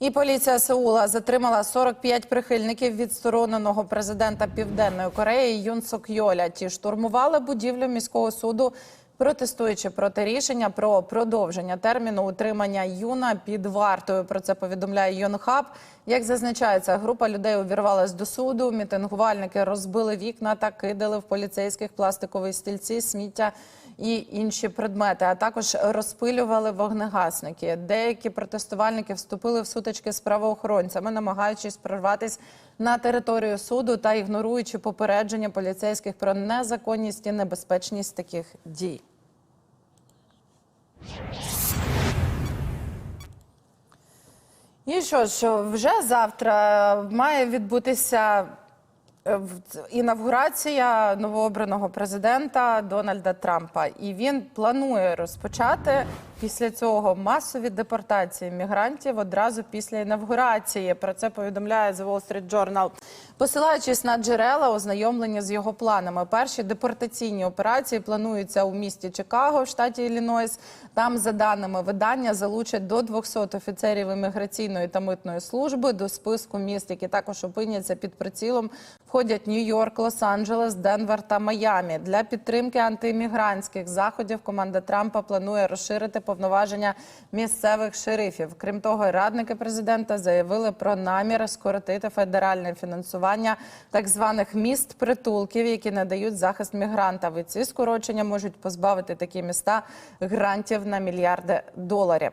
І поліція Сеула затримала 45 прихильників відстороненого президента Південної Кореї Юн Сок Йоля. Ті штурмували будівлю міського суду, протестуючи проти рішення про продовження терміну утримання юна під вартою. Про це повідомляє Йонхаб. Як зазначається, група людей увірвалась до суду. Мітингувальники розбили вікна та кидали в поліцейських пластикові стільці, сміття і інші предмети, а також розпилювали вогнегасники. Деякі протестувальники вступили в сутички з правоохоронцями, намагаючись прорватися на територію суду та ігноруючи попередження поліцейських про незаконність і небезпечність таких дій. І що ж, вже завтра має відбутися е, інавгурація новообраного президента Дональда Трампа, і він планує розпочати після цього масові депортації мігрантів одразу після інавгурації. Про це повідомляє The Wall Street Journal. Посилаючись на джерела, ознайомлені з його планами. Перші депортаційні операції плануються у місті Чикаго, в штаті Іллінойс. Там, за даними видання, залучать до 200 офіцерів імміграційної та митної служби до списку міст, які також опиняться під прицілом. Входять Нью-Йорк, Лос-Анджелес, Денвер та Майамі. Для підтримки антиіммігрантських заходів команда Трампа планує розширити повноваження місцевих шерифів. Крім того, радники президента заявили про намір скоротити федеральне фінансування так званих міст притулків, які надають захист мігрантам. І ці скорочення можуть позбавити такі міста грантів на мільярди доларів.